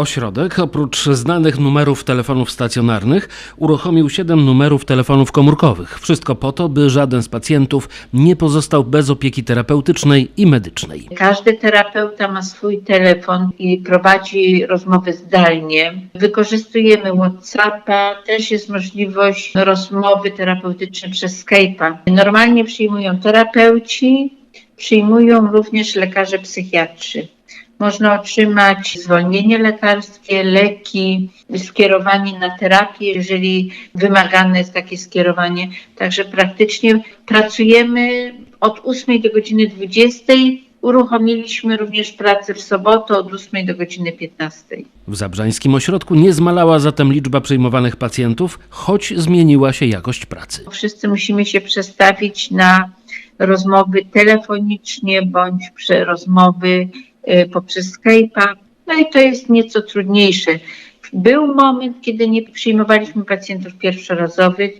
Ośrodek oprócz znanych numerów telefonów stacjonarnych uruchomił 7 numerów telefonów komórkowych. Wszystko po to, by żaden z pacjentów nie pozostał bez opieki terapeutycznej i medycznej. Każdy terapeuta ma swój telefon i prowadzi rozmowy zdalnie. Wykorzystujemy WhatsAppa, też jest możliwość rozmowy terapeutycznej przez Skype'a. Normalnie przyjmują terapeuci, przyjmują również lekarze psychiatrzy. Można otrzymać zwolnienie lekarskie, leki, skierowanie na terapię, jeżeli wymagane jest takie skierowanie. Także praktycznie pracujemy od 8 do godziny 20. Uruchomiliśmy również pracę w sobotę od 8 do godziny 15. W Zabrzańskim Ośrodku nie zmalała zatem liczba przyjmowanych pacjentów, choć zmieniła się jakość pracy. Wszyscy musimy się przestawić na rozmowy telefonicznie bądź rozmowy poprzez Skype'a. No i to jest nieco trudniejsze. Był moment, kiedy nie przyjmowaliśmy pacjentów pierwszorazowych.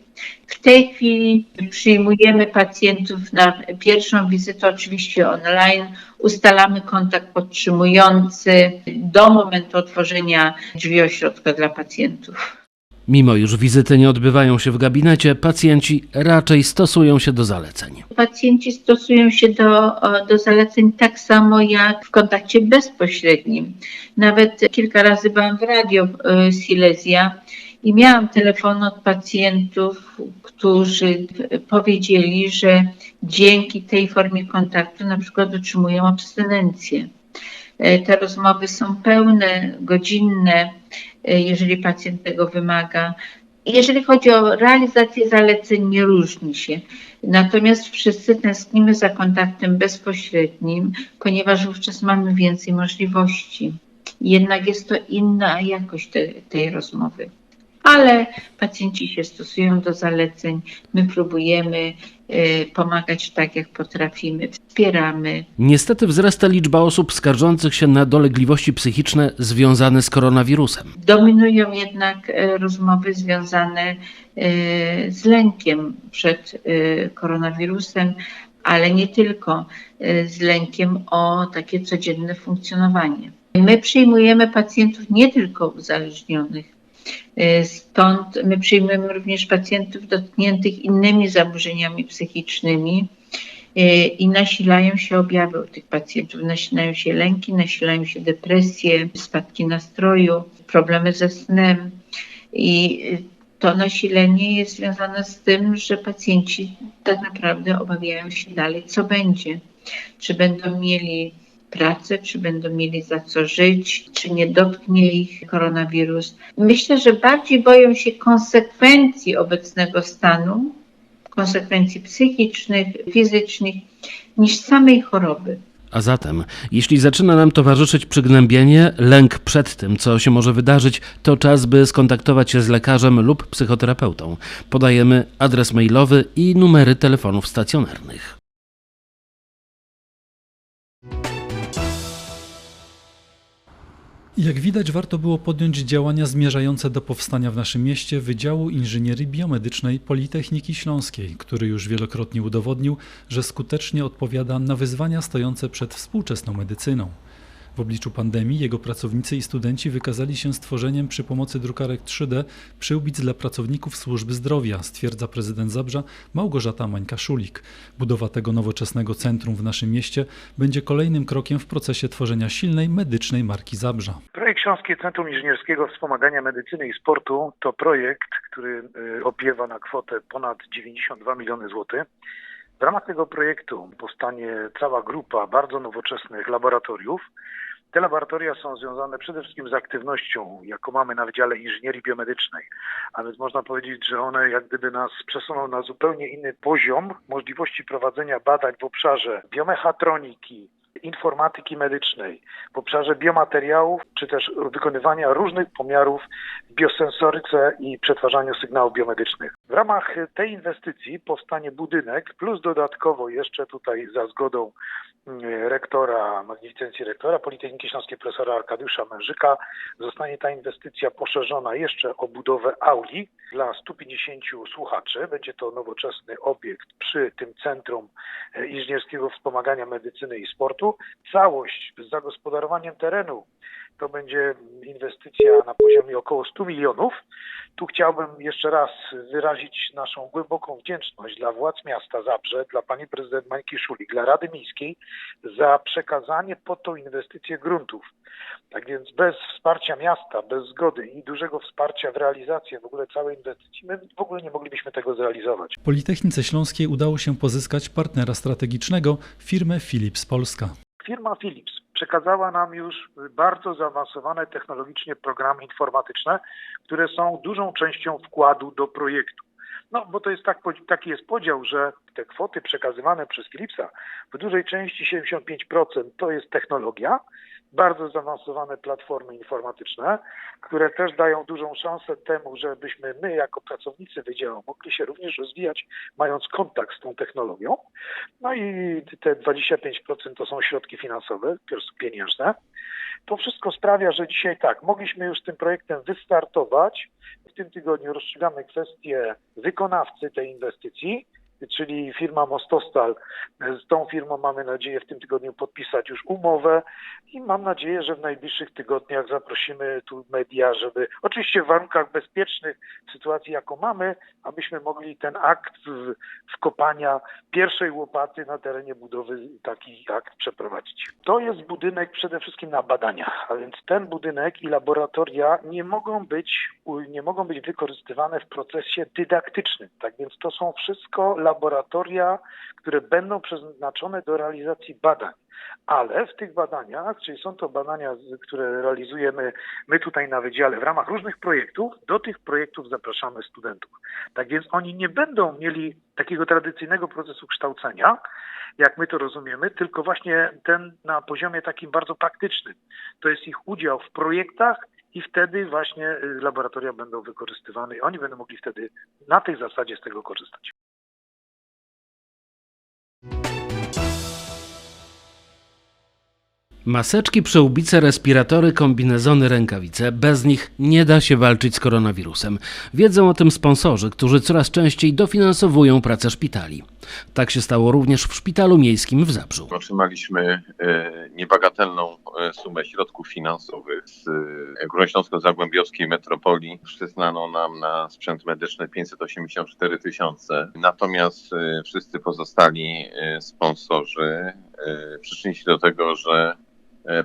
W tej chwili przyjmujemy pacjentów na pierwszą wizytę, oczywiście online. Ustalamy kontakt podtrzymujący do momentu otworzenia drzwi ośrodka dla pacjentów. Mimo iż wizyty nie odbywają się w gabinecie, pacjenci raczej stosują się do zaleceń. Pacjenci stosują się do, do zaleceń tak samo jak w kontakcie bezpośrednim. Nawet kilka razy byłam w radio y, Silesia i miałam telefon od pacjentów, którzy powiedzieli, że dzięki tej formie kontaktu na przykład otrzymują abstynencję. E, Te rozmowy są pełne, godzinne, jeżeli pacjent tego wymaga. Jeżeli chodzi o realizację zaleceń, nie różni się. Natomiast wszyscy tęsknimy za kontaktem bezpośrednim, ponieważ wówczas mamy więcej możliwości. Jednak jest to inna jakość te, tej rozmowy. Ale pacjenci się stosują do zaleceń, my próbujemy y, pomagać tak, jak potrafimy, wspieramy. Niestety wzrasta liczba osób skarżących się na dolegliwości psychiczne związane z koronawirusem. Dominują jednak e, rozmowy związane e, z lękiem przed koronawirusem, ale nie tylko z lękiem o takie codzienne funkcjonowanie. My przyjmujemy pacjentów nie tylko uzależnionych, stąd my przyjmujemy również pacjentów dotkniętych innymi zaburzeniami psychicznymi e, i nasilają się objawy u tych pacjentów. Nasilają się lęki, nasilają się depresje, spadki nastroju, problemy ze snem i to nasilenie jest związane z tym, że pacjenci tak naprawdę obawiają się dalej, co będzie. Czy będą mieli pracę, czy będą mieli za co żyć, czy nie dotknie ich koronawirus. Myślę, że bardziej boją się konsekwencji obecnego stanu, konsekwencji psychicznych, fizycznych, niż samej choroby. A zatem, jeśli zaczyna nam towarzyszyć przygnębienie, lęk przed tym, co się może wydarzyć, to czas, by skontaktować się z lekarzem lub psychoterapeutą. Podajemy adres mailowy i numery telefonów stacjonarnych. Jak widać, warto było podjąć działania zmierzające do powstania w naszym mieście Wydziału Inżynierii Biomedycznej Politechniki Śląskiej, który już wielokrotnie udowodnił, że skutecznie odpowiada na wyzwania stojące przed współczesną medycyną. W obliczu pandemii jego pracownicy i studenci wykazali się stworzeniem przy pomocy drukarek 3D przyłbic dla pracowników służby zdrowia, stwierdza prezydent Zabrza Małgorzata Mańka-Szulik. Budowa tego nowoczesnego centrum w naszym mieście będzie kolejnym krokiem w procesie tworzenia silnej medycznej marki Zabrza. Projekt Śląskie Centrum Inżynierskiego Wspomagania Medycyny i Sportu to projekt, który y, opiewa na kwotę ponad 92 miliony złotych. W ramach tego projektu powstanie cała grupa bardzo nowoczesnych laboratoriów. Te laboratoria są związane przede wszystkim z aktywnością, jaką mamy na Wydziale Inżynierii Biomedycznej. A więc można powiedzieć, że one jak gdyby nas przesuną na zupełnie inny poziom możliwości prowadzenia badań w obszarze biomechatroniki, informatyki medycznej, w obszarze biomateriałów, czy też wykonywania różnych pomiarów w biosensoryce i przetwarzaniu sygnałów biomedycznych. W ramach tej inwestycji powstanie budynek, plus dodatkowo jeszcze tutaj za zgodą rektora, magnificencji rektora Politechniki Śląskiej profesora Arkadiusza Mężyka zostanie ta inwestycja poszerzona jeszcze o budowę auli dla 150 słuchaczy. Będzie to nowoczesny obiekt przy tym Centrum e, Inżynierskiego Wspomagania Medycyny i Sportu. Całość z zagospodarowaniem terenu To będzie inwestycja na poziomie około 100 milionów. Tu chciałbym jeszcze raz wyrazić naszą głęboką wdzięczność dla władz miasta Zabrze, dla pani prezydent Majki Szulik, dla Rady Miejskiej za przekazanie po tą inwestycję gruntów. Tak więc bez wsparcia miasta, bez zgody i dużego wsparcia w realizację w ogóle całej inwestycji, my w ogóle nie moglibyśmy tego zrealizować. Politechnice Śląskiej udało się pozyskać partnera strategicznego, firmę Philips Polska. Firma Philips przekazała nam już bardzo zaawansowane technologicznie programy informatyczne, które są dużą częścią wkładu do projektu. No, bo to jest tak, taki jest podział, że te kwoty przekazywane przez Philipsa w dużej części 75% to jest technologia, bardzo zaawansowane platformy informatyczne, które też dają dużą szansę temu, żebyśmy my jako pracownicy wydziału mogli się również rozwijać, mając kontakt z tą technologią. No i te 25% to są środki finansowe, pieniężne. To wszystko sprawia, że dzisiaj tak, mogliśmy już tym projektem wystartować. W tym tygodniu rozstrzygamy kwestię wykonawcy tej inwestycji, czyli firma Mostostal. Z tą firmą mamy nadzieję w tym tygodniu podpisać już umowę i mam nadzieję, że w najbliższych tygodniach zaprosimy tu media, żeby oczywiście w warunkach bezpiecznych, w sytuacji jaką mamy, abyśmy mogli ten akt wkopania pierwszej łopaty na terenie budowy taki akt przeprowadzić. To jest budynek przede wszystkim na badania, a więc ten budynek i laboratoria nie mogą być, nie mogą być wykorzystywane w procesie dydaktycznym. Tak więc to są wszystko laboratoria, które będą przeznaczone do realizacji badań. Ale w tych badaniach, czyli są to badania, które realizujemy my tutaj na wydziale w ramach różnych projektów, do tych projektów zapraszamy studentów. Tak więc oni nie będą mieli takiego tradycyjnego procesu kształcenia, jak my to rozumiemy, tylko właśnie ten na poziomie takim bardzo praktycznym. To jest ich udział w projektach i wtedy właśnie laboratoria będą wykorzystywane i oni będą mogli wtedy na tej zasadzie z tego korzystać. Maseczki, przyłbice, respiratory, kombinezony, rękawice. Bez nich nie da się walczyć z koronawirusem. Wiedzą o tym sponsorzy, którzy coraz częściej dofinansowują pracę szpitali. Tak się stało również w szpitalu miejskim w Zabrzu. Otrzymaliśmy e, niebagatelną e, sumę środków finansowych z e, Górnośląsko-Zagłębiowskiej Metropolii. Przyznano nam na sprzęt medyczny 584 tysiące. Natomiast wszyscy pozostali sponsorzy przyczynili się do tego, że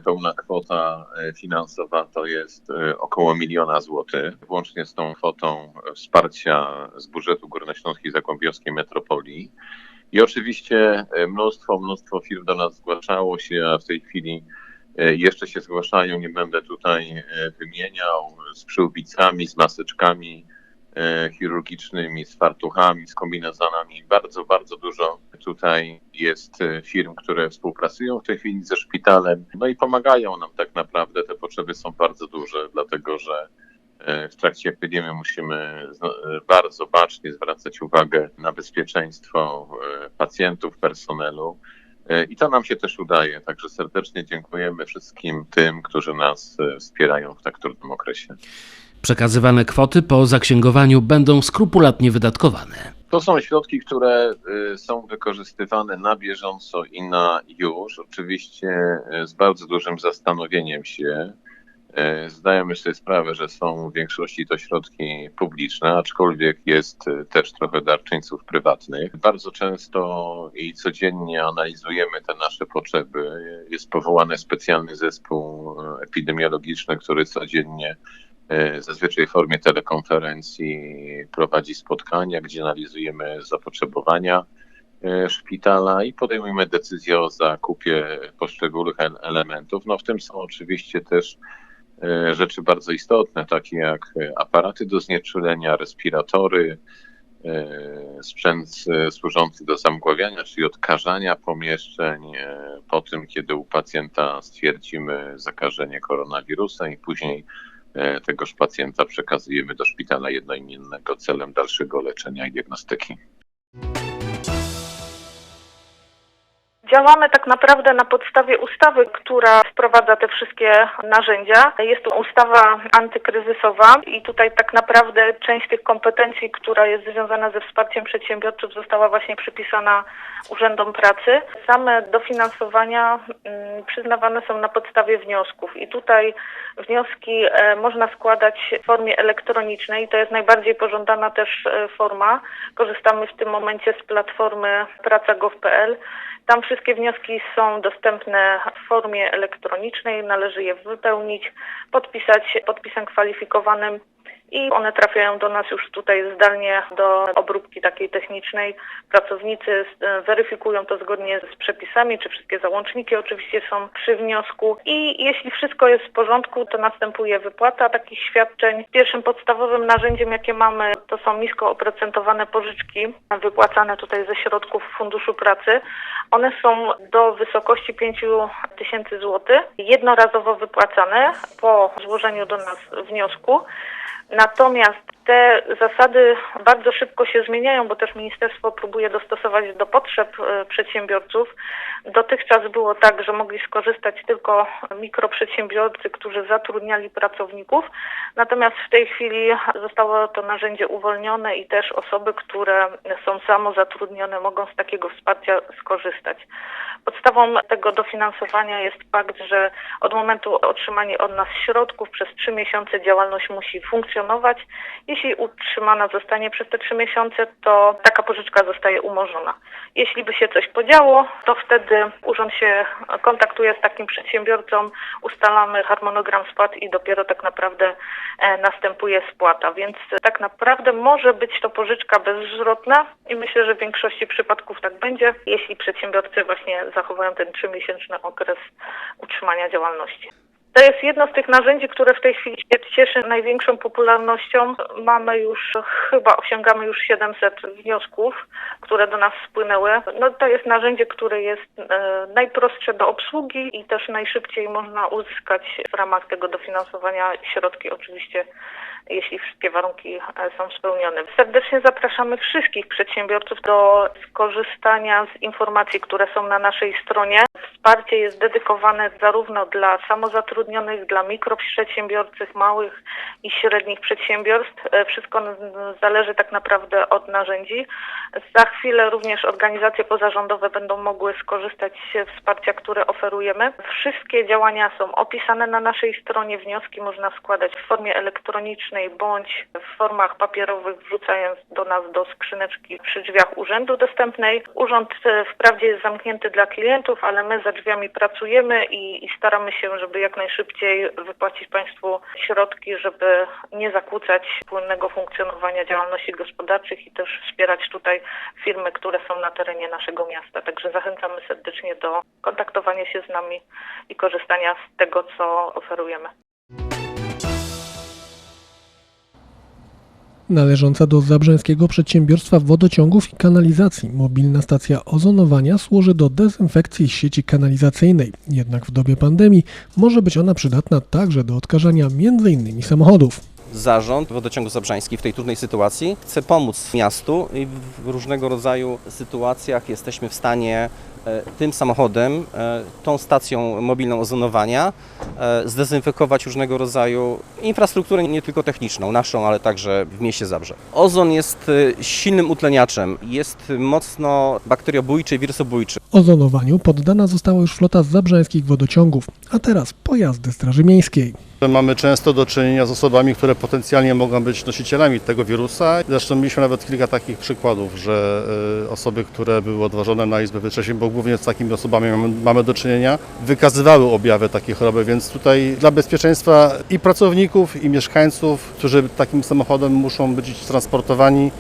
pełna kwota e, finansowa to jest e, około miliona złotych. Włącznie z tą kwotą wsparcia z budżetu Górnośląskiej Zagłębiowskiej Metropolii. I oczywiście e, mnóstwo, mnóstwo firm do nas zgłaszało się, a w tej chwili e, jeszcze się zgłaszają. Nie będę tutaj e, wymieniał z przyłbicami, z maseczkami e, chirurgicznymi, z fartuchami, z kombinezonami. Bardzo, bardzo dużo tutaj jest e, firm, które współpracują w tej chwili ze szpitalem. No i pomagają nam tak naprawdę. Te potrzeby są bardzo duże, dlatego że e, w trakcie epidemii musimy e, bardzo bacznie zwracać uwagę na bezpieczeństwo e, pacjentów, personelu. E, I to nam się też udaje. Także serdecznie dziękujemy wszystkim tym, którzy nas e, wspierają w tak trudnym okresie. Przekazywane kwoty po zaksięgowaniu będą skrupulatnie wydatkowane. To są środki, które y, są wykorzystywane na bieżąco i na już. Oczywiście y, z bardzo dużym zastanowieniem się. Y, Zdajemy sobie sprawę, że są w większości to środki publiczne, aczkolwiek jest też trochę darczyńców prywatnych. Bardzo często i codziennie analizujemy te nasze potrzeby. Jest powołany specjalny zespół epidemiologiczny, który codziennie zazwyczaj w formie telekonferencji prowadzi spotkania, gdzie analizujemy zapotrzebowania e, szpitala i podejmujemy decyzję o zakupie poszczególnych el- elementów. No w tym są oczywiście też e, rzeczy bardzo istotne, takie jak e, aparaty do znieczulenia, respiratory, e, sprzęt e, służący do zamgławiania, czyli odkażania pomieszczeń e, po tym, kiedy u pacjenta stwierdzimy zakażenie koronawirusem i później e, tegoż pacjenta przekazujemy do szpitala jednoimiennego celem dalszego leczenia i diagnostyki. Działamy tak naprawdę na podstawie ustawy, która wprowadza te wszystkie narzędzia. Jest to ustawa antykryzysowa i tutaj tak naprawdę część tych kompetencji, która jest związana ze wsparciem przedsiębiorców została właśnie przypisana urzędom pracy. Same dofinansowania mm, przyznawane są na podstawie wniosków i tutaj wnioski e, można składać w formie elektronicznej to jest najbardziej pożądana też e, forma. Korzystamy w tym momencie z platformy praca.gov.pl. Tam wszystkie wnioski są dostępne w formie elektronicznej, należy je wypełnić, podpisać podpisem kwalifikowanym i one trafiają do nas już tutaj zdalnie do obróbki takiej technicznej. Pracownicy e, weryfikują to zgodnie z przepisami, czy wszystkie załączniki oczywiście są przy wniosku i jeśli wszystko jest w porządku, to następuje wypłata takich świadczeń. Pierwszym podstawowym narzędziem, jakie mamy, to są nisko oprocentowane pożyczki wypłacane tutaj ze środków Funduszu Pracy. One są do wysokości 5 tysięcy złotych, jednorazowo wypłacane po złożeniu do nas wniosku. Natomiast te zasady bardzo szybko się zmieniają, bo też ministerstwo próbuje dostosować do potrzeb e, przedsiębiorców. Dotychczas było tak, że mogli skorzystać tylko mikroprzedsiębiorcy, którzy zatrudniali pracowników. Natomiast w tej chwili zostało to narzędzie uwolnione i też osoby, które są samozatrudnione, mogą z takiego wsparcia skorzystać. Podstawą tego dofinansowania jest fakt, że od momentu otrzymania od nas środków przez trzy miesiące działalność musi funkcjonować. Jeśli utrzymana zostanie przez te trzy miesiące, to taka pożyczka zostaje umorzona. Jeśli by się coś podziało, to wtedy urząd się kontaktuje z takim przedsiębiorcą, ustalamy harmonogram spłat i dopiero tak naprawdę e, następuje spłata. Więc tak naprawdę może być to pożyczka bezzwrotna i myślę, że w większości przypadków tak będzie, jeśli przedsiębiorcy właśnie zachowają ten trzymiesięczny okres utrzymania działalności. To jest jedno z tych narzędzi, które w tej chwili się cieszy największą popularnością. Mamy już, chyba osiągamy już 700 wniosków, które do nas spłynęły. No to jest narzędzie, które jest e, najprostsze do obsługi i też najszybciej można uzyskać w ramach tego dofinansowania środki oczywiście jeśli wszystkie warunki e, są spełnione. Serdecznie zapraszamy wszystkich przedsiębiorców do skorzystania z informacji, które są na naszej stronie. Wsparcie jest dedykowane zarówno dla samozatrudnionych, dla mikroprzedsiębiorców, małych i średnich przedsiębiorstw. E, Wszystko zależy tak naprawdę od narzędzi. Za chwilę również organizacje pozarządowe będą mogły skorzystać ze wsparcia, które oferujemy. Wszystkie działania są opisane na naszej stronie. Wnioski można składać w formie elektronicznej bądź w formach papierowych, wrzucając do nas do skrzyneczki przy drzwiach urzędu dostępnej. Urząd e, wprawdzie jest zamknięty dla klientów, ale my za drzwiami pracujemy i, i staramy się, żeby jak najszybciej wypłacić Państwu środki, żeby nie zakłócać płynnego funkcjonowania działalności gospodarczych i też wspierać tutaj firmy, które są na terenie naszego miasta. Także zachęcamy serdecznie do kontaktowania się z nami i korzystania z tego, co oferujemy. Należąca do Zabrzeńskiego Przedsiębiorstwa Wodociągów i Kanalizacji mobilna stacja ozonowania służy do dezynfekcji sieci kanalizacyjnej. Jednak w dobie pandemii może być ona przydatna także do odkażania m.in. samochodów. Zarząd Wodociągu Zabrzański w tej trudnej sytuacji chce pomóc miastu i w różnego rodzaju sytuacjach jesteśmy w stanie tym samochodem, e, tą stacją mobilną ozonowania e, zdezynfekować różnego rodzaju infrastrukturę nie tylko techniczną, naszą, ale także w mieście Zabrze. Ozon jest e, silnym utleniaczem, jest mocno bakteriobójczy, wirusobójczy. Ozonowaniu poddana została już flota zabrzańskich wodociągów, a teraz pojazdy Straży Miejskiej. Mamy często do czynienia z osobami, które potencjalnie mogą być nosicielami tego wirusa. Zresztą mieliśmy nawet kilka takich przykładów, że y, osoby, które były odważone na izbę wytrzeźwień, bo głównie z takimi osobami mamy, do czynienia, wykazywały objawy takiej choroby, więc tutaj dla bezpieczeństwa i pracowników, i mieszkańców, którzy takim samochodem muszą być transportowani,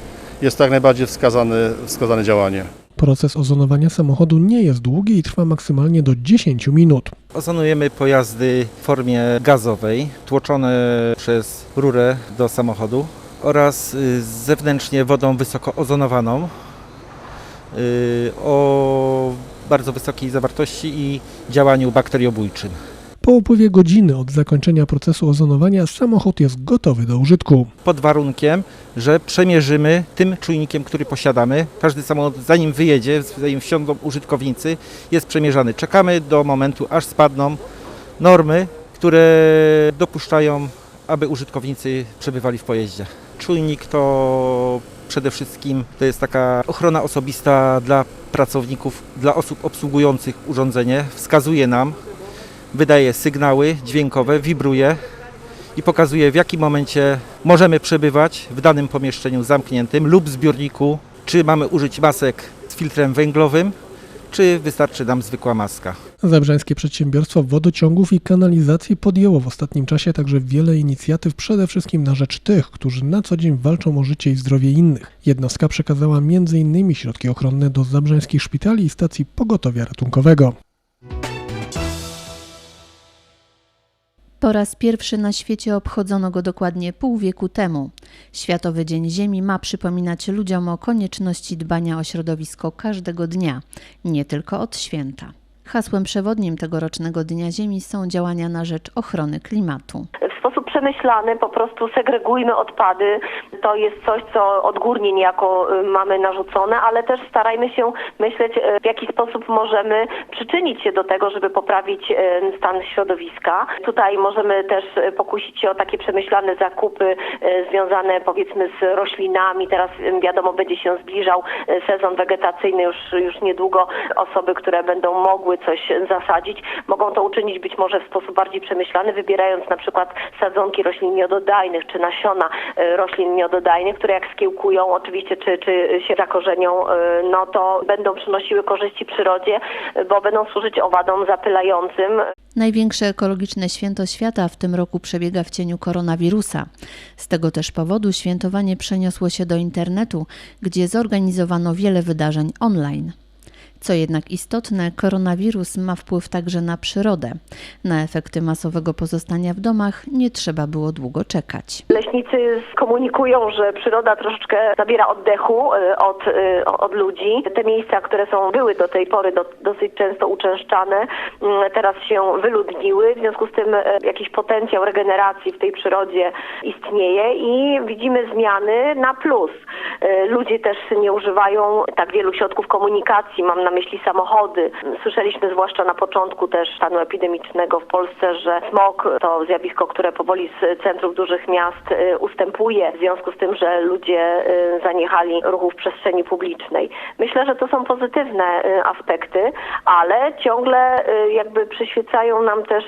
jest to jak najbardziej wskazane, wskazane działanie. Proces ozonowania samochodu nie jest długi i trwa maksymalnie do 10 minut. Ozonujemy pojazdy w formie gazowej, tłoczone przez rurę do samochodu oraz y, zewnętrznie wodą wysoko ozonowaną y, o bardzo wysokiej zawartości i działaniu bakteriobójczym. Po upływie godziny od zakończenia procesu ozonowania samochód jest gotowy do użytku. Pod warunkiem, że przemierzymy tym czujnikiem, który posiadamy. Każdy samochód, zanim wyjedzie, zanim wsiądą użytkownicy, jest przemierzany. Czekamy do momentu, aż spadną normy, które dopuszczają, aby użytkownicy przebywali w pojeździe. Czujnik to przede wszystkim to jest taka ochrona osobista dla pracowników, dla osób obsługujących urządzenie. Wskazuje nam, wydaje sygnały dźwiękowe, wibruje i pokazuje w jakim momencie możemy przebywać w danym pomieszczeniu zamkniętym lub zbiorniku, czy mamy użyć masek z filtrem węglowym, czy wystarczy nam zwykła maska. Zabrzańskie Przedsiębiorstwo Wodociągów i Kanalizacji podjęło w ostatnim czasie także wiele inicjatyw, przede wszystkim na rzecz tych, którzy na co dzień walczą o życie i zdrowie innych. Jednostka przekazała m.in. środki ochronne do zabrzańskich szpitali i stacji pogotowia ratunkowego. Po raz pierwszy na świecie obchodzono go dokładnie pół wieku temu. Światowy Dzień Ziemi ma przypominać ludziom o konieczności dbania o środowisko każdego dnia, nie tylko od święta. Hasłem przewodnim tegorocznego Dnia Ziemi są działania na rzecz ochrony klimatu. w sposób przemyślany po prostu segregujmy odpady. To jest coś, co odgórnie niejako y, mamy narzucone, ale też starajmy się myśleć, y, w jaki sposób możemy przyczynić się do tego, żeby poprawić y, stan środowiska. Tutaj możemy też pokusić się o takie przemyślane zakupy związane powiedzmy z roślinami. Teraz wiadomo, będzie się zbliżał sezon wegetacyjny już, już niedługo. Osoby, które będą mogły coś zasadzić, mogą to uczynić być może w sposób bardziej przemyślany, wybierając na przykład sadzonki roślin miododajnych, czy nasiona y, roślin miododajnych, które jak skiełkują oczywiście, czy, czy się zakorzenią, y, no to będą przynosiły korzyści przyrodzie, y, bo będą służyć owadom zapylającym. Największe ekologiczne święto świata w tym roku przebiega w cieniu koronawirusa. Z tego też powodu świętowanie przeniosło się do internetu, gdzie zorganizowano wiele wydarzeń online. Co jednak istotne, koronawirus ma wpływ także na przyrodę. Na efekty masowego pozostania w domach nie trzeba było długo czekać. Leśnicy komunikują, że przyroda troszeczkę zabiera oddechu y, od, y, od ludzi. Te miejsca, które są były do tej pory do, dosyć często uczęszczane, mm, teraz się wyludniły. W związku z tym y, jakiś potencjał regeneracji w tej przyrodzie istnieje i widzimy zmiany na plus. Ludzie też nie używają tak wielu środków komunikacji, mam na myśli samochody. Słyszeliśmy zwłaszcza na początku też stanu epidemicznego w Polsce, że smog to zjawisko, które powoli z centrów dużych miast y, ustępuje w związku z tym, że ludzie y, zaniechali ruchu w przestrzeni publicznej. Myślę, że to są pozytywne y, aspekty, ale ciągle jakby przyświecają nam też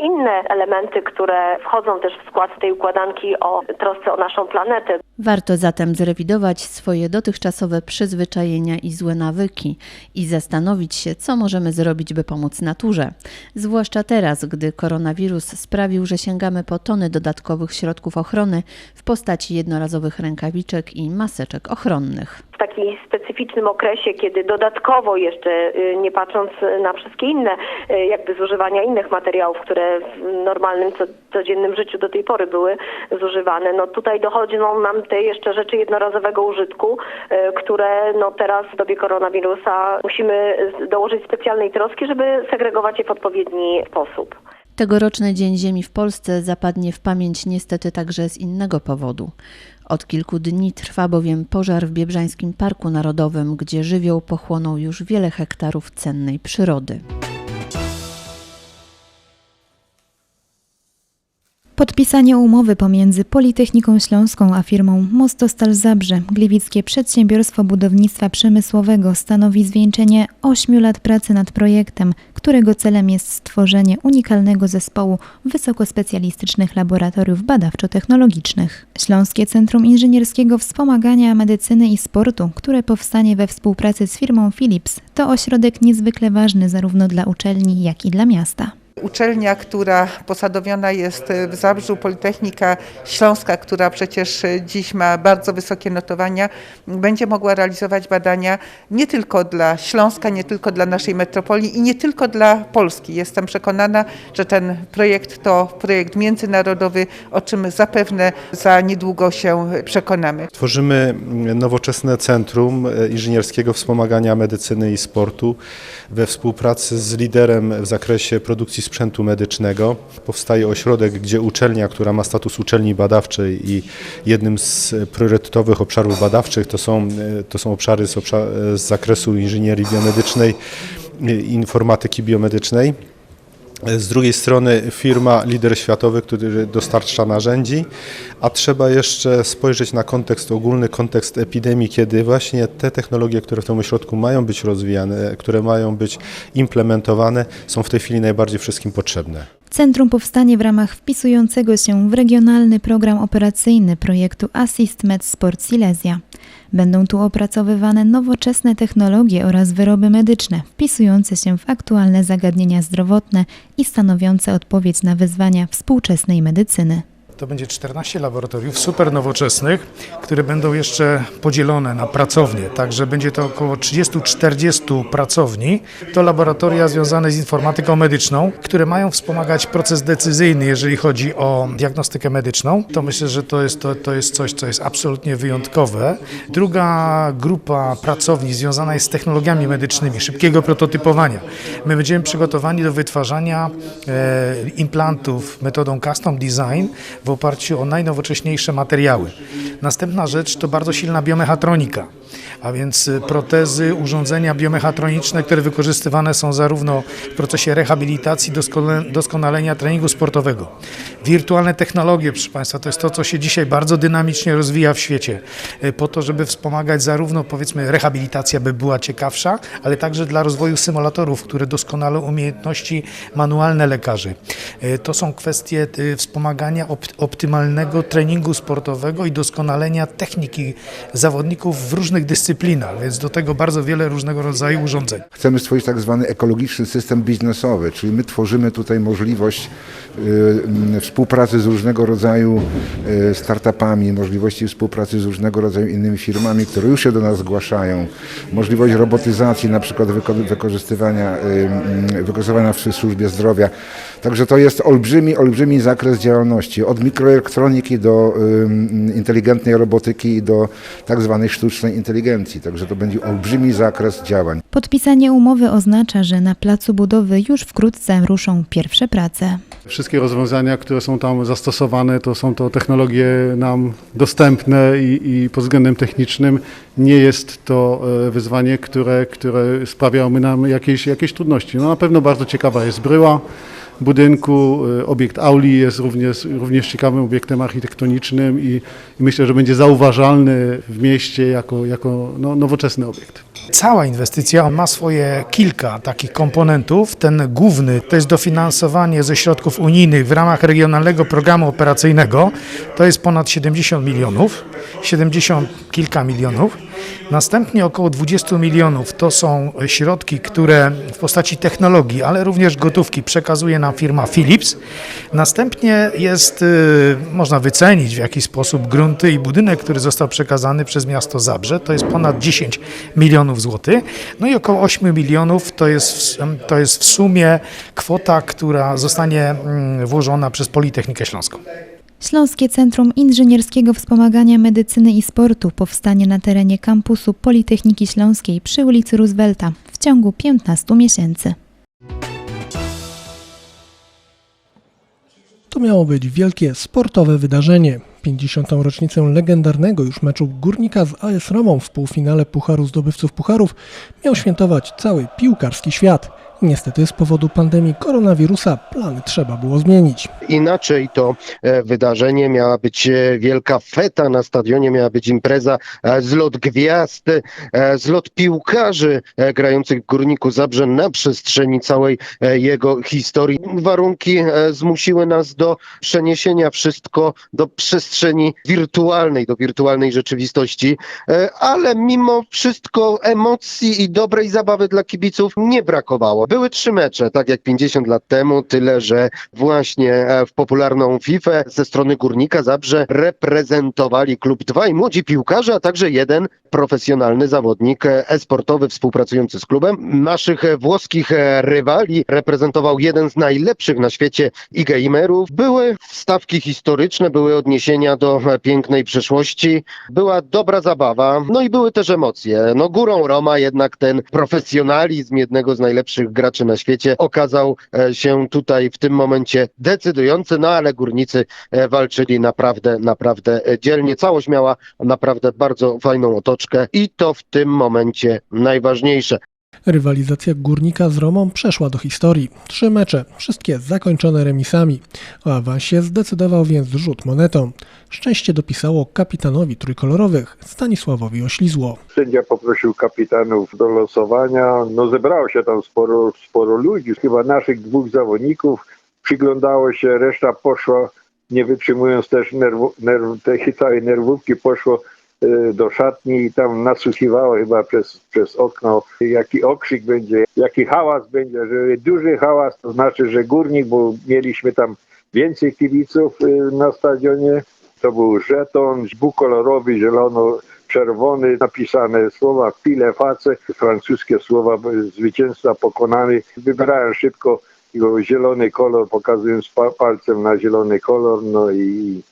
inne elementy, które wchodzą też w skład tej układanki o trosce o naszą planetę. Warto zatem zrewidować swoje dotychczasowe przyzwyczajenia i złe nawyki i zastanowić się, co możemy zrobić, by pomóc naturze. Zwłaszcza teraz, gdy koronawirus sprawił, że sięgamy po tony dodatkowych środków ochrony w postaci jednorazowych rękawiczek i maseczek ochronnych. W takim specyficznym okresie, kiedy dodatkowo jeszcze, y, nie patrząc na wszystkie inne, y, jakby zużywania innych materiałów, które w normalnym, co, codziennym życiu do tej pory były zużywane, no tutaj dochodzą nam te jeszcze rzeczy jednorazowego użytku, y, które no teraz w dobie koronawirusa musimy dołożyć specjalnej troski, żeby segregować je w odpowiedni sposób. Tegoroczny Dzień Ziemi w Polsce zapadnie w pamięć niestety także z innego powodu. Od kilku dni trwa bowiem pożar w Biebrzańskim Parku Narodowym, gdzie żywioł pochłonął już wiele hektarów cennej przyrody. Podpisanie umowy pomiędzy Politechniką Śląską a firmą Mostostal Zabrze, Gliwickie Przedsiębiorstwo Budownictwa Przemysłowego stanowi zwieńczenie 8 lat pracy nad projektem, którego celem jest stworzenie unikalnego zespołu wysokospecjalistycznych laboratoriów badawczo-technologicznych. Śląskie Centrum Inżynierskiego Wspomagania Medycyny i Sportu, które powstanie we współpracy z firmą Philips, to ośrodek niezwykle ważny zarówno dla uczelni, jak i dla miasta. Uczelnia, która posadowiona jest w Zabrzu, Politechnika Śląska, która przecież dziś ma bardzo wysokie notowania, będzie mogła realizować badania nie tylko dla Śląska, nie tylko dla naszej metropolii i nie tylko dla Polski. Jestem przekonana, że ten projekt to projekt międzynarodowy, o czym zapewne za niedługo się przekonamy. Tworzymy nowoczesne Centrum Inżynierskiego Wspomagania Medycyny i Sportu we współpracy z liderem w zakresie produkcji sprzętu medycznego. Powstaje ośrodek, gdzie uczelnia, która ma status uczelni badawczej i jednym z priorytetowych obszarów badawczych to są, to są obszary z, obszar, z zakresu inżynierii biomedycznej informatyki biomedycznej. Z drugiej strony firma lider światowy, który dostarcza narzędzi, a trzeba jeszcze spojrzeć na kontekst ogólny, kontekst epidemii, kiedy właśnie te technologie, które w tym ośrodku mają być rozwijane, które mają być implementowane, są w tej chwili najbardziej wszystkim potrzebne. Centrum powstanie w ramach wpisującego się w regionalny program operacyjny projektu Assist Med Sport Silesia. Będą tu opracowywane nowoczesne technologie oraz wyroby medyczne, wpisujące się w aktualne zagadnienia zdrowotne i stanowiące odpowiedź na wyzwania współczesnej medycyny. To będzie 14 laboratoriów super nowoczesnych, które będą jeszcze podzielone na pracownie, także będzie to około 30-40 pracowni. To laboratoria związane z informatyką medyczną, które mają wspomagać proces decyzyjny, jeżeli chodzi o diagnostykę medyczną. To myślę, że to jest, to, to jest coś, co jest absolutnie wyjątkowe. Druga grupa pracowni związana jest z technologiami medycznymi, szybkiego prototypowania. My będziemy przygotowani do wytwarzania e, implantów metodą custom design w oparciu o najnowocześniejsze materiały. Następna rzecz to bardzo silna biomechatronika, a więc protezy, urządzenia biomechatroniczne, które wykorzystywane są zarówno w procesie rehabilitacji, doskonalenia treningu sportowego. Wirtualne technologie, proszę Państwa, to jest to, co się dzisiaj bardzo dynamicznie rozwija w świecie, po to, żeby wspomagać zarówno powiedzmy rehabilitacja by była ciekawsza, ale także dla rozwoju symulatorów, które doskonalą umiejętności manualne lekarzy. To są kwestie wspomagania optymalnego treningu sportowego i doskonalenia techniki zawodników w różnych dyscyplinach, więc do tego bardzo wiele różnego rodzaju urządzeń. Chcemy stworzyć tak zwany ekologiczny system biznesowy, czyli my tworzymy tutaj możliwość y, współpracy z różnego rodzaju y, startupami, możliwości współpracy z różnego rodzaju innymi firmami, które już się do nas zgłaszają, możliwość robotyzacji, na przykład wyko- wykorzystywania, y, wykorzystywania w służbie zdrowia. Także to jest olbrzymi, olbrzymi zakres działalności, od mikroelektroniki do y, inteligentnej robotyki i do tak zwanej sztucznej inteligencji. Także to będzie olbrzymi zakres działań. Podpisanie umowy oznacza, że na placu budowy już wkrótce ruszą pierwsze prace. Wszystkie rozwiązania, które są tam zastosowane, to są to technologie nam dostępne i, i pod względem technicznym nie jest to e, wyzwanie, które, które sprawiałoby nam jakieś, jakieś trudności. No na pewno bardzo ciekawa jest bryła budynku. E, Obiekt auli jest również, również ciekawym obiektem architektonicznym i, i myślę, że będzie zauważalny w mieście jako, jako no, nowoczesny obiekt. Cała inwestycja ma swoje kilka takich komponentów. Ten główny to jest dofinansowanie ze środków unijnych w ramach regionalnego programu operacyjnego. To jest ponad 70 milionów, 70 kilka milionów. Następnie około 20 milionów to są środki, które w postaci technologii, ale również gotówki przekazuje firma Philips. Następnie jest, y, można wycenić w jakiś sposób grunty i budynek, który został przekazany przez miasto Zabrze. To jest ponad 10 milionów złotych. No i około 8 milionów to jest, to jest w sumie kwota, która zostanie mm, włożona przez Politechnikę Śląską. Śląskie Centrum Inżynierskiego Wspomagania Medycyny i Sportu powstanie na terenie kampusu Politechniki Śląskiej przy ulicy Roosevelta w ciągu 15 miesięcy. To miało być wielkie sportowe wydarzenie. 50. rocznicę legendarnego już meczu Górnika z AS Romą w półfinale Pucharu Zdobywców Pucharów miał świętować cały piłkarski świat. Niestety z powodu pandemii koronawirusa plany trzeba było zmienić. Inaczej to e, wydarzenie miała być e, wielka feta na stadionie, miała być impreza, e, zlot gwiazd, zlot piłkarzy grających w Górniku Zabrze na przestrzeni całej jego historii. Warunki zmusiły nas do przeniesienia wszystko do przestrzeni wirtualnej, do wirtualnej rzeczywistości, ale mimo wszystko emocji i dobrej zabawy dla kibiców nie brakowało. Były trzy mecze, tak jak 50 lat temu, tyle że właśnie e, w popularną FIFA ze strony Górnika Zabrze reprezentowali klub dwaj młodzi piłkarze, a także jeden profesjonalny zawodnik e, e-sportowy współpracujący z klubem. Naszych e, włoskich rywali reprezentował jeden z najlepszych na świecie e-gamerów. Były wstawki historyczne, były odniesienia do pięknej przeszłości, była dobra zabawa, no i były też emocje. No górą Roma jednak ten profesjonalizm jednego z najlepszych graczy graczy na świecie, okazał e, się tutaj w tym momencie decydujący, no ale górnicy e, walczyli naprawdę, naprawdę e, dzielnie. Całość miała naprawdę bardzo fajną otoczkę i to w tym momencie najważniejsze. Rywalizacja Górnika z Romą przeszła do historii. Trzy mecze, wszystkie zakończone remisami. O awansie zdecydował więc rzut monetą. Szczęście dopisało kapitanowi trójkolorowych Stanisławowi Oślizło. Sędzia poprosił kapitanów do losowania. No zebrało się tam sporo, sporo ludzi. Chyba naszych dwóch zawodników przyglądało się, reszta poszła, nie wytrzymując też nerwu, nerw, tej całej nerwówki, poszło do szatni i tam nasłuchiwało chyba przez, przez okno, jaki okrzyk będzie, jaki hałas będzie, że duży hałas, to znaczy, że górnik, bo mieliśmy tam więcej kibiców y, na stadionie, to był żeton dwukolorowy, zielono-czerwony, napisane słowa pile face, francuskie słowa zwycięzca pokonany. Wybrałem szybko zielony kolor, pokazując pa palcem na zielony kolor, no i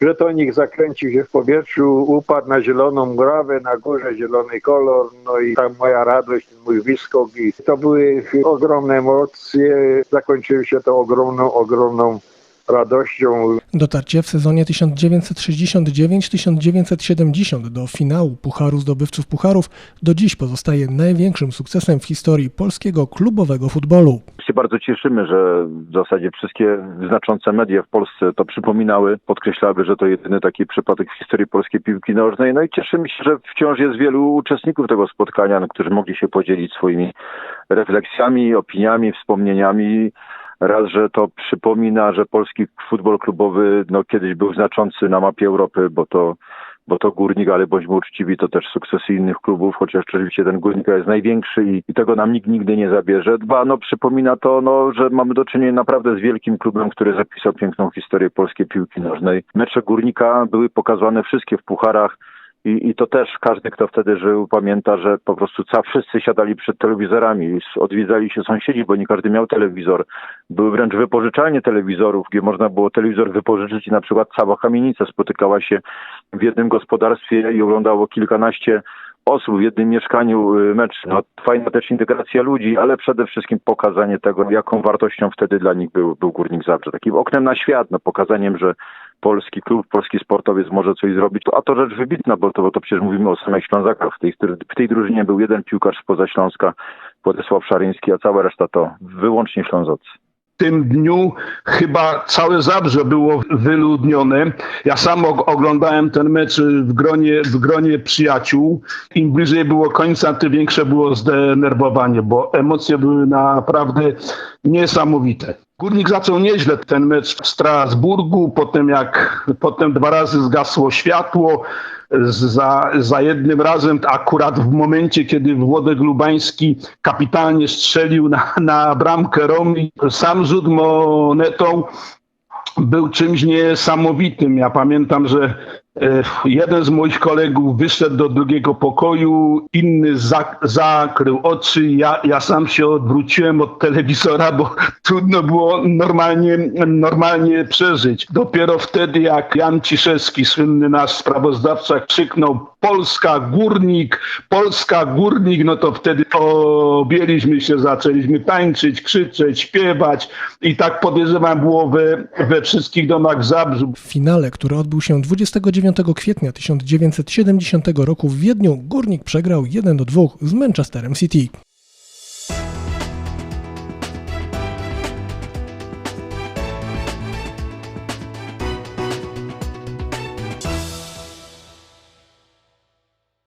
żetonik zakręcił się w powietrzu, upadł na zieloną grawę, na górze zielony kolor, no i tam moja radość, mój wyskok i to były ogromne emocje, zakończyły się to ogromną, ogromną radością. Dotarcie w sezonie 1969-1970 do finału Pucharu Zdobywców Pucharów do dziś pozostaje największym sukcesem w historii polskiego klubowego futbolu. się bardzo cieszymy, że w zasadzie wszystkie znaczące media w Polsce to przypominały, podkreślały, że to jedyny taki przypadek w historii polskiej piłki nożnej. No i cieszymy się, że wciąż jest wielu uczestników tego spotkania, no, którzy mogli się podzielić swoimi refleksjami, opiniami, wspomnieniami. Raz, że to przypomina, że polski futbol klubowy no, kiedyś był znaczący na mapie Europy, bo to bo to Górnik, ale bądźmy uczciwi, to też sukcesy innych klubów, chociaż oczywiście ten Górnik jest największy i, i tego nam nikt nigdy nie zabierze. Dwa, no przypomina to, no, że mamy do czynienia naprawdę z wielkim klubem, który zapisał piękną historię polskiej piłki nożnej. Mecze Górnika były pokazane wszystkie w pucharach, i, I to też każdy, kto wtedy żył, pamięta, że po prostu ca, wszyscy siadali przed telewizorami, odwiedzali się sąsiedzi, bo nie każdy miał telewizor. Były wręcz wypożyczalnie telewizorów, gdzie można było telewizor wypożyczyć i na przykład cała kamienica spotykała się w jednym gospodarstwie i oglądało kilkanaście osób w jednym mieszkaniu y, mecz. No, fajna też integracja ludzi, ale przede wszystkim pokazanie tego, jaką wartością wtedy dla nich był, był Górnik Zabrze. Takim oknem na świat, no, pokazaniem, że polski klub, polski sportowiec może coś zrobić. A to rzecz wybitna, bo to, bo to przecież mówimy o samych Ślązakach. W tej, w tej drużynie był jeden piłkarz spoza Śląska, Władysław Szaryński, a cała reszta to wyłącznie Ślązacy w tym dniu chyba całe Zabrze było wyludnione. Ja sam oglądałem ten mecz w gronie, w gronie przyjaciół. Im bliżej było końca, tym większe było zdenerwowanie, bo emocje były naprawdę niesamowite. Górnik zaczął nieźle ten mecz w Strasburgu, potem jak potem dwa razy zgasło światło, za, za jednym razem akurat w momencie, kiedy Włodek Lubański kapitalnie strzelił na, na bramkę Romi, sam rzut monetą był czymś niesamowitym. Ja pamiętam, że jeden z moich kolegów wyszedł do drugiego pokoju, inny za, zakrył oczy. Ja, ja sam się odwróciłem od telewizora, bo trudno było normalnie, normalnie przeżyć. Dopiero wtedy, jak Jan Ciszewski, słynny nasz sprawozdawca, krzyknął Polska Górnik, Polska Górnik, no to wtedy objęliśmy się, zaczęliśmy tańczyć, krzyczeć, śpiewać i tak podejrzewam było we, we wszystkich domach w. W finale, który odbył się 29 kwietnia 1970 roku w Wiedniu, Górnik przegrał 1 do 2 z Manchesterem City.